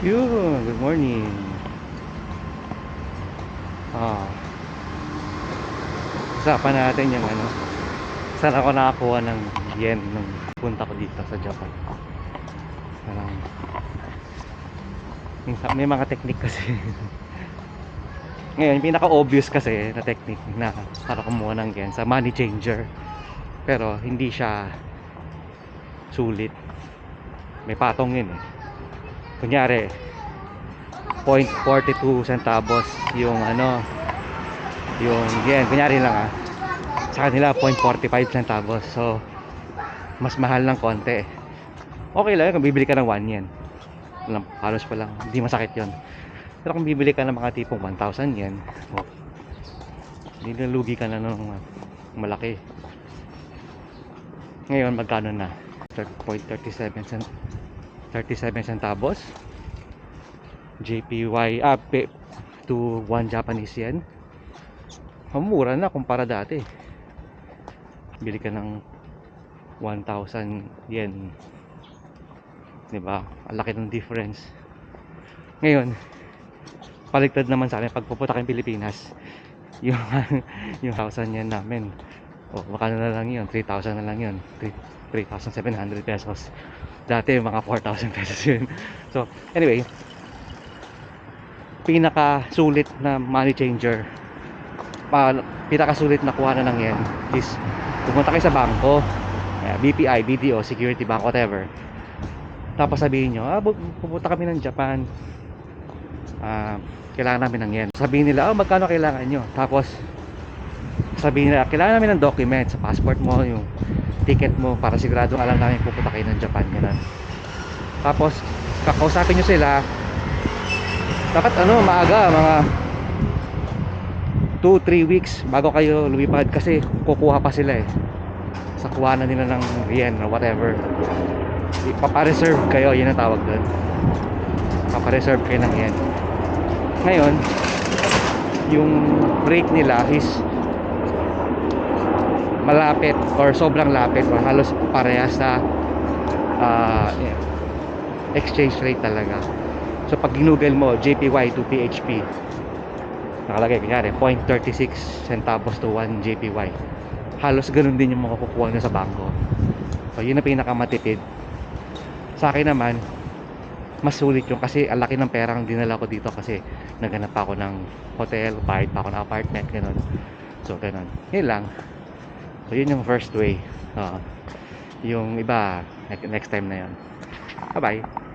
Yun, good morning. Ah. Usapan natin yung ano. Saan ako nakakuha ng yen nung punta ko dito sa Japan. Parang minsan- may mga technique kasi. Ngayon, pinaka-obvious kasi na technique na para kumuha ng yen sa money changer. Pero hindi siya sulit. May patong yun eh. Kunyari, 0.42 centavos yung ano, yung yen. Kunyari lang ah. Sa kanila, 0.45 centavos. So, mas mahal ng konti. Okay lang kung bibili ka ng 1 yen. Alam, halos pa lang. Hindi masakit yon Pero kung bibili ka ng mga tipong 1,000 yen, oh, nilalugi ka na ng malaki. Ngayon, magkano na? 0.37 cent 37 centavos. JPY, ah, to 1 Japanese yen. Ang na kumpara dati. Bili ka ng 1,000 yen. 'Di ba? Ang laki ng difference. Ngayon, paligtad naman sa akin pag pupunta kayong Pilipinas. Yung yung 1,000 yen namin. O, baka na lang yun. 3,000 na lang yun. 3,700 pesos. Dati, mga 4,000 pesos yun. So, anyway, pinaka sulit na money changer pa, pinaka sulit na kuha na ng yen is pumunta kayo sa bangko BPI, BDO, Security Bank, whatever tapos sabihin nyo ah, pupunta kami ng Japan ah, kailangan namin ng yen sabihin nila, oh magkano kailangan nyo tapos sabihin nila, kailangan namin ng document sa passport mo, yung ticket mo para siguradong alam namin pupunta kayo ng Japan. Ganun. tapos kakausapin nyo sila. Dapat ano maaga mga 2-3 weeks bago kayo lumipad kasi kukuha pa sila eh. Sa kuhanan nila ng yen or whatever. Ipapareserve kayo yun ang tawag doon. Papareserve kayo ng yen. Ngayon yung rate nila is malapit or sobrang lapit or halos parehas sa ah, exchange rate talaga. So pag ginugel mo JPY to PHP nakalagay kunyari 0.36 centavos to 1 JPY halos ganun din yung makukuha nyo sa bangko. So yun ang pinakamatipid. Sa akin naman mas sulit yung kasi ang laki ng perang dinala ko dito kasi naghanap pa ako ng hotel bayad pa ako ng apartment ganun. So ganun. Yun lang so yun yung first way. Ah, yung iba next time na yun. Bye bye